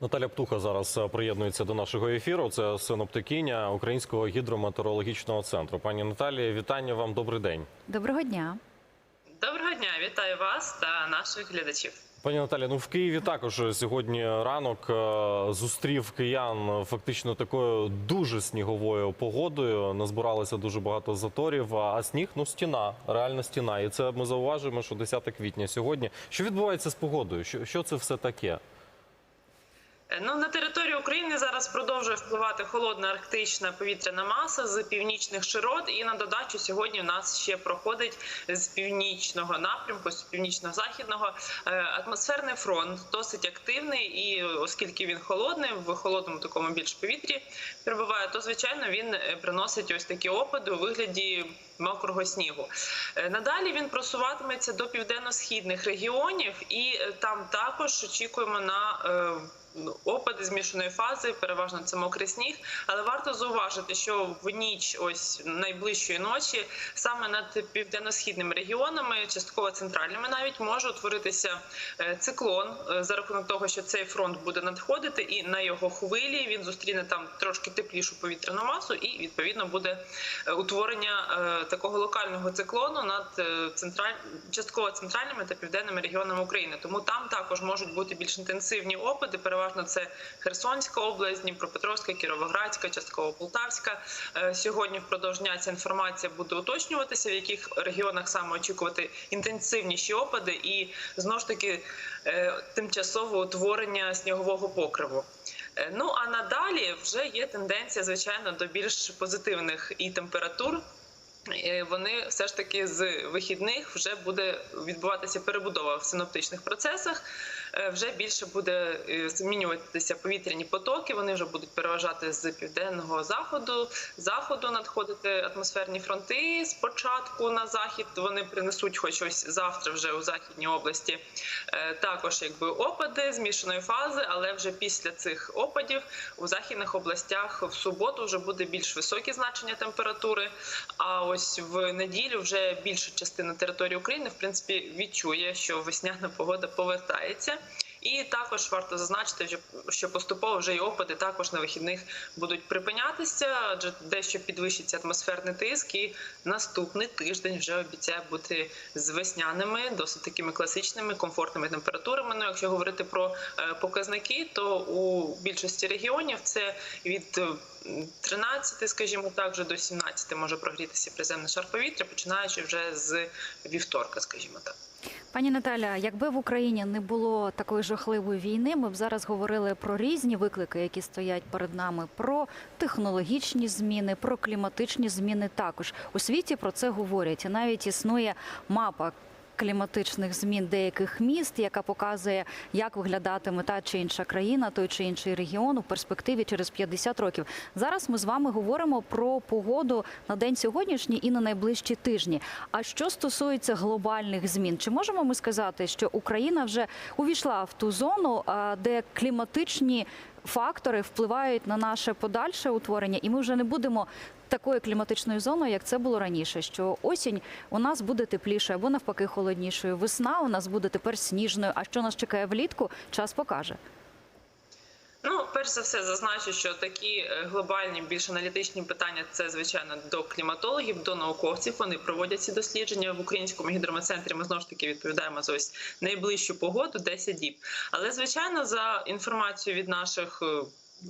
Наталя Птуха зараз е, приєднується до нашого ефіру. Це синоптикиня Українського гідрометеорологічного центру. Пані Наталія, вітання вам. Добрий день. Доброго дня. Доброго дня, вітаю вас та наших глядачів. Пані Наталі, ну в Києві також сьогодні ранок е, зустрів киян фактично такою дуже сніговою погодою. Назбиралося дуже багато заторів. А сніг ну стіна, реальна стіна. І це ми зауважуємо, що 10 квітня сьогодні. Що відбувається з погодою? Що, що це все таке? Е, Ну на територію України зараз продовжує впливати холодна арктична повітряна маса з північних широт. І на додачу сьогодні в нас ще проходить з північного напрямку, з північно-західного е, атмосферний фронт, досить активний. І оскільки він холодний, в холодному такому більш повітрі перебуває, то звичайно він е, приносить ось такі опади у вигляді. Мокрого снігу надалі він просуватиметься до південно-східних регіонів, і там також очікуємо на опади змішаної фази. Переважно це мокрий сніг. Але варто зауважити, що в ніч, ось найближчої ночі, саме над південно-східними регіонами, частково центральними, навіть може утворитися е, циклон е, за рахунок того, що цей фронт буде надходити, і на його хвилі він зустріне там трошки теплішу повітряну масу, і відповідно буде е, утворення такого локального циклону над централь... частково центральними та південними регіонами України. Тому там також можуть бути більш інтенсивні опади. Переважно це Херсонська область, Дніпропетровська, Кіровоградська, частково Полтавська. Е, Сьогодні впродовж дня ця інформація буде уточнюватися, в яких регіонах саме очікувати інтенсивніші опади, і знову ж таки е, тимчасове утворення снігового покриву. Е, Ну а надалі вже є тенденція, звичайно, до більш позитивних і температур. Вони все ж таки з вихідних вже буде відбуватися перебудова в синоптичних процесах. Е, Вже більше буде е, змінюватися повітряні потоки. Вони вже будуть переважати з південного заходу, заходу надходити атмосферні фронти. Спочатку на захід вони принесуть, хоч ось завтра, вже у західній області, е, також якби опади змішаної фази, але вже після цих опадів у західних областях в суботу вже буде більш високі значення температури. А ось в неділю вже більша частина території України в принципі відчує, що весняна погода повертається. І також варто зазначити, що- поступово вже й опади також на вихідних будуть припинятися, адже дещо підвищиться атмосферний тиск. І наступний тиждень вже обіцяє бути з весняними, досить такими класичними, комфортними температурами. Ну, якщо говорити про е, показники, то у більшості регіонів це від е, 13, скажімо так, вже до 17 може прогрітися приземний шар повітря, починаючи вже з вівторка, скажімо так. Пані Наталя, якби в Україні не було такої жахливої війни, ми б зараз говорили про різні виклики, які стоять перед нами, про технологічні зміни, про кліматичні зміни. Також у світі про це говорять. І навіть існує мапа. Кліматичних змін деяких міст, яка показує, як виглядатиме та чи інша країна, той чи інший регіон у перспективі через 50 років. Зараз ми з вами говоримо про погоду на день сьогоднішній і на найближчі тижні. А що стосується глобальних змін, чи можемо ми сказати, що Україна вже увійшла в ту зону, де кліматичні фактори впливають на наше подальше утворення, і ми вже не будемо такою кліматичною зоною, як це було раніше. Що осінь у нас буде тепліше або навпаки холоднішою. Весна у нас буде тепер сніжною. А що нас чекає влітку, час покаже. Перш за все, зазначу, що такі е, глобальні, більш аналітичні питання це звичайно до кліматологів, до науковців. Вони проводять ці дослідження в українському гідрометцентрі. Ми знову ж таки відповідаємо за ось найближчу погоду 10 діб. Але звичайно, за інформацією від наших. е,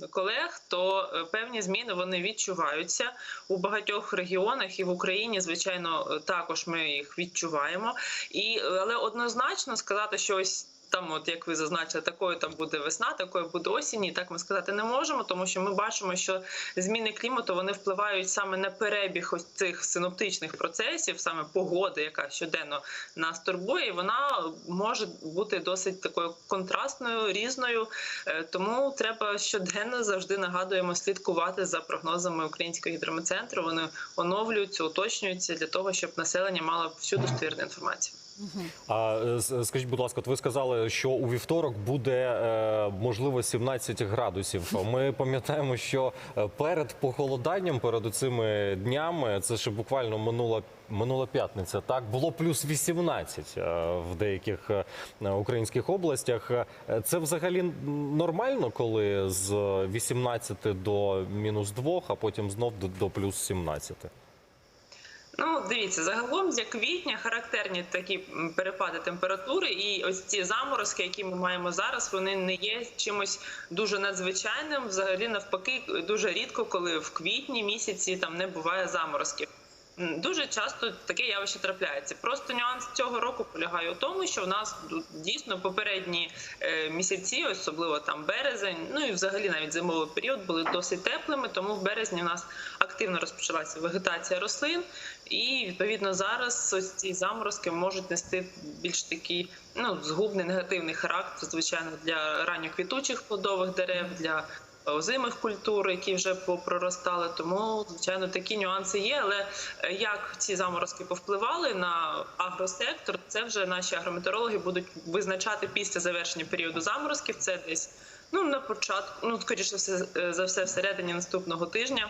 Колег, то е, певні зміни вони відчуваються у багатьох регіонах і в Україні, звичайно, також ми їх відчуваємо. І але однозначно сказати, що ось там, от як ви зазначили, такою там буде весна, такою буде осінь, і так ми сказати не можемо, тому що ми бачимо, що зміни клімату вони впливають саме на перебіг ось цих синоптичних процесів, саме погоди, яка щоденно нас турбує, і вона може бути досить такою контрастною, різною. Е, Тому треба щоденно завжди нагадуємо слідкувати за прогнозами Українського гідрометцентру. Вони оновлюються, уточнюються для того, щоб населення мало всю достовірну інформацію. А е, скажіть, будь ласка, от ви сказали, що у вівторок буде е, можливо 17 градусів. Ми пам'ятаємо, що е, перед похолоданням, перед цими днями, це ще буквально минула. Минула п'ятниця, так було плюс 18 е, в деяких українських областях. Це взагалі нормально, коли з 18 до мінус 2, а потім знов до плюс 17? Ну, дивіться, загалом для квітня характерні такі перепади температури, і ось ці заморозки, які ми маємо зараз, вони не є чимось дуже надзвичайним. Взагалі, навпаки, дуже рідко, коли в квітні місяці там не буває заморозків. Дуже часто таке явище трапляється. Просто нюанс цього року полягає у тому, що в нас дійсно попередні е, місяці, особливо там березень, ну і взагалі навіть зимовий період були досить теплими. Тому в березні в нас активно розпочалася вегетація рослин, і відповідно зараз ось ці заморозки можуть нести більш такий ну згубний негативний характер, звичайно, для ранньоквітучих плодових дерев, для озимих культур, які вже попроростали. Тому, звичайно, такі нюанси є. Але е, як ці заморозки повпливали на агросектор, це вже наші агрометеорологи будуть визначати після завершення періоду заморозків. Це десь ну на початку, ну скоріше все е, за все, всередині наступного тижня.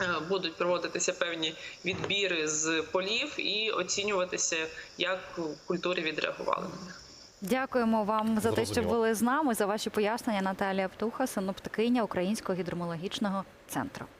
е, Будуть проводитися певні відбіри з полів і оцінюватися, як культури відреагували на них. Дякуємо вам за те, що були з нами, за ваші пояснення. Наталія Птуха, синоптикиня Українського гідромологічного центру.